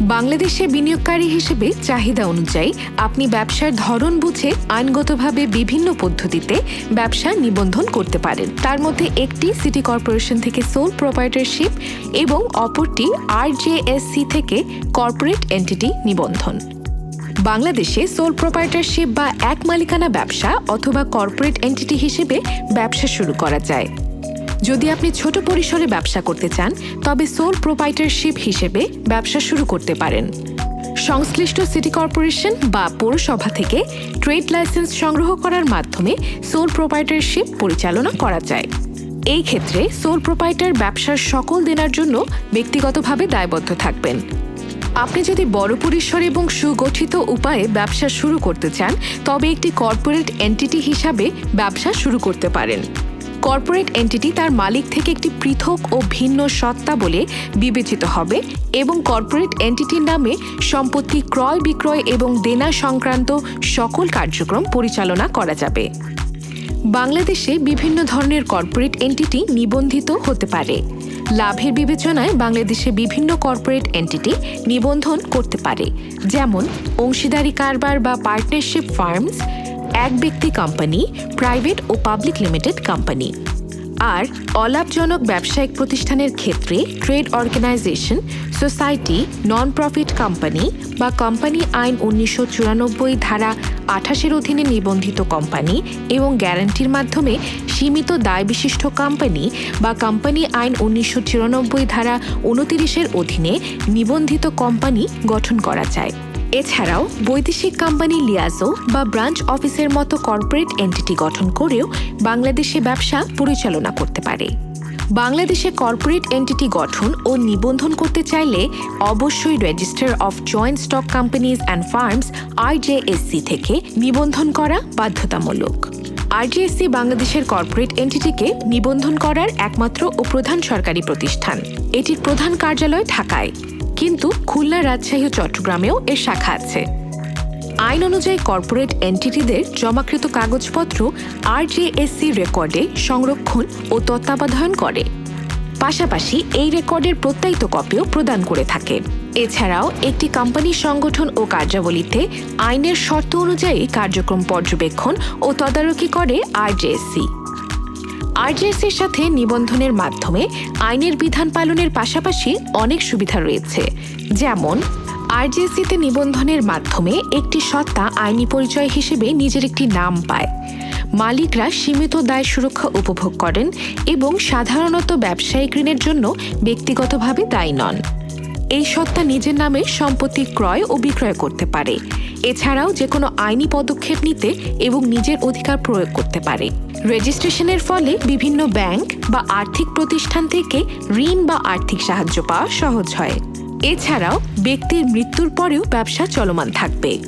বাংলাদেশে বিনিয়োগকারী হিসেবে চাহিদা অনুযায়ী আপনি ব্যবসার ধরন বুঝে আইনগতভাবে বিভিন্ন পদ্ধতিতে ব্যবসা নিবন্ধন করতে পারেন। তার মধ্যে একটি সিটি কর্পোরেশন থেকে সোল প্রোপাইটারশিপ এবং অপরটি আরজেএসসি থেকে কর্পোরেট এন্টিটি নিবন্ধন। বাংলাদেশে সোল প্রোপাইটারশিপ বা এক মালিকানা ব্যবসা অথবা কর্পোরেট এন্টিটি হিসেবে ব্যবসা শুরু করা যায়। যদি আপনি ছোট পরিসরে ব্যবসা করতে চান, তবে সোল প্রোপাইটারশিপ হিসেবে ব্যবসা শুরু করতে পারেন। সংশ্লিষ্ট সিটি কর্পোরেশন বা পৌরসভা থেকে ট্রেড লাইসেন্স সংগ্রহ করার মাধ্যমে সোল প্রোপাইটারশিপ পরিচালনা করা যায়। এই ক্ষেত্রে সোল প্রোপাইটার ব্যবসার সকল দেনার জন্য ব্যক্তিগতভাবে দায়বদ্ধ থাকবেন। আপনি যদি বড় পরিসর এবং সুগঠিত উপায়ে ব্যবসা শুরু করতে চান, তবে একটি কর্পোরেট এন্টিটি হিসাবে ব্যবসা শুরু করতে পারেন। কর্পোরেট এন্টিটি তার মালিক থেকে একটি পৃথক ও ভিন্ন সত্তা বলে বিবেচিত হবে এবং কর্পোরেট এন্টিটির নামে সম্পত্তি ক্রয় বিক্রয় এবং দেনা সংক্রান্ত সকল কার্যক্রম পরিচালনা করা যাবে। বাংলাদেশে বিভিন্ন ধরনের কর্পোরেট এন্টিটি নিবন্ধিত হতে পারে। লাভের বিবেচনায় বাংলাদেশে বিভিন্ন কর্পোরেট এন্টিটি নিবন্ধন করতে পারে, যেমন অংশীদারি কারবার বা পার্টনারশিপ ফার্মস এক ব্যক্তি কোম্পানি প্রাইভেট ও পাবলিক লিমিটেড কোম্পানি আর অলাভজনক ব্যবসায়িক প্রতিষ্ঠানের ক্ষেত্রে trade organisation society non profit company বা কোম্পানি আইন উনিশশো চুরানব্বই ধারা আঠাশের অধীনে নিবন্ধিত কোম্পানি এবং গ্যারান্টির মাধ্যমে সীমিত দায় বিশিষ্ট কোম্পানি বা কোম্পানি আইন উনিশশো চুরানব্বই ধারা উনতিরিশের অধীনে নিবন্ধিত কোম্পানি গঠন করা যায়। এছাড়াও বৈদেশিক কোম্পানি লিয়াজো বা ব্রাঞ্চ অফিসের মতো কর্পোরেট এন্টিটি গঠন করেও বাংলাদেশে ব্যবসা পরিচালনা করতে পারে। বাংলাদেশে কর্পোরেট এন্টিটি গঠন ও নিবন্ধন করতে চাইলে অবশ্যই register of joint stock companies and firms RJSC থেকে নিবন্ধন করা বাধ্যতামূলক। আরজিএসসি বাংলাদেশের কর্পোরেট এন্টিটিকে নিবন্ধন করার একমাত্র ও প্রধান সরকারি প্রতিষ্ঠান। এটির প্রধান কার্যালয় ঢাকায়। কিন্তু খুলনা রাজশাহী ও চট্টগ্রামেও এর শাখা আছে। আইন অনুযায়ী কর্পোরেট এন্টিটিদের জমাকৃত কাগজপত্র আরজেএসসি রেকর্ডে সংরক্ষণ ও তত্ত্বাবধান করে। পাশাপাশি এই রেকর্ডের প্রত্যায়িত কপিও প্রদান করে থাকে। এছাড়াও একটি কোম্পানির সংগঠন ও কার্যাবলীতে আইনের শর্ত অনুযায়ী কার্যক্রম পর্যবেক্ষণ ও তদারকি করে আরজেএসসি আরজেএসির সাথে নিবন্ধনের মাধ্যমে আইনের বিধান পালনের পাশাপাশি অনেক সুবিধা রয়েছে। যেমন, আরজেএসিতে নিবন্ধনের মাধ্যমে একটি সত্তা আইনি পরিচয় হিসেবে নিজের একটি নাম পায়। মালিকরা সীমিত দায় সুরক্ষা উপভোগ করেন এবং সাধারণত ব্যবসায়িক ঋণের জন্য ব্যক্তিগতভাবে দায়ী নন। এই সত্তা নিজের নামে সম্পত্তি ক্রয় ও বিক্রয় করতে পারে। এছাড়াও যে কোনো আইনি পদক্ষেপ নিতে এবং নিজের অধিকার প্রয়োগ করতে পারে। রেজিস্ট্রেশনের ফলে বিভিন্ন ব্যাংক বা আর্থিক প্রতিষ্ঠান থেকে ঋণ বা আর্থিক সাহায্য পাওয়া সহজ হয়। এছাড়াও ব্যক্তির মৃত্যুর পরেও ব্যবসা চলমান থাকবে।